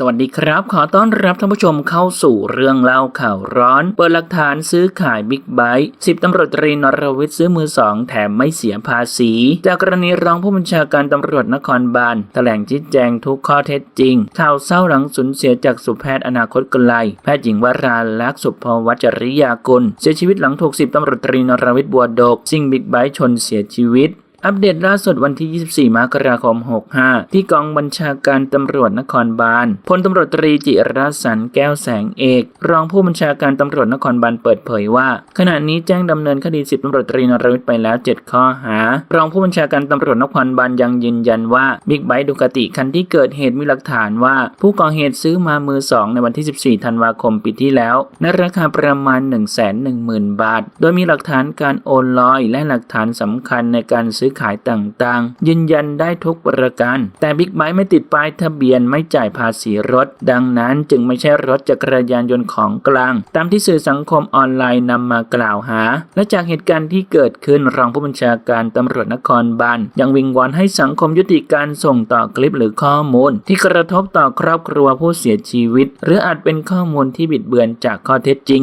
สวัสดีครับ ขอต้อนรับท่านผู้ชมเข้าสู่เรื่องเล่าข่าวร้อน เปิดหลักฐานซื้อขายบิ๊กไบค์สิบตำรวจตรีนรวิทย์ซื้อมือสองแถมไม่เสียภาษี จากกรณีรองผู้บัญชาการตำรวจนครบาลแถลงชี้แจงทุกข้อเท็จจริงข่าวเศร้าหลังสูญเสียจากสุแพทย์อนาคตไกลแพทย์หญิงวราลักษณ์สุภวัชริยากุลเสียชีวิตหลังถูกสิบตำรวจตรีนรวิทย์บัวดกซิ่งบิ๊กไบค์ชนเสียชีวิต อัปเดตล่าสุดวันที่ 24 มกราคม 65 ที่กองบัญชาการตำรวจนครบาล พลตำรวจตรีจิรสันแก้วแสงเอก รองผู้บัญชาการตำรวจนครบาลเปิดเผยว่า ขณะนี้แจ้งดำเนินคดีสิบตำรวจตรีนรวิทย์ไปแล้ว 7 ข้อหา รองผู้บัญชาการตำรวจนครบาลยังยืนยันว่าบิ๊กไบค์ดูกติคันที่เกิดเหตุมีหลักฐานว่า ผู้ก่อเหตุซื้อมามือสองในวันที่ 14 ธันวาคมปีที่แล้วในราคาประมาณ 110,000 บาท โดยมีหลักฐานการโอนลอยและหลักฐานสำคัญในการซื้อซื้อขายต่างๆ ยืนยันได้ทุกประการ แต่บิ๊กไบค์ไม่ติดป้ายทะเบียนไม่จ่ายภาษีรถ ดังนั้นจึงไม่ใช่รถจักรยานยนต์ของกลาง ตามที่สื่อสังคมออนไลน์นำมากล่าวหา และจากเหตุการณ์ที่เกิดขึ้นรองผู้บัญชาการตำรวจนครบาลยังวิงวอนให้สังคมยุติการส่งต่อคลิปหรือข้อมูล ที่กระทบต่อครอบครัวผู้เสียชีวิต หรืออาจเป็นข้อมูลที่บิดเบือนจากข้อเท็จจริง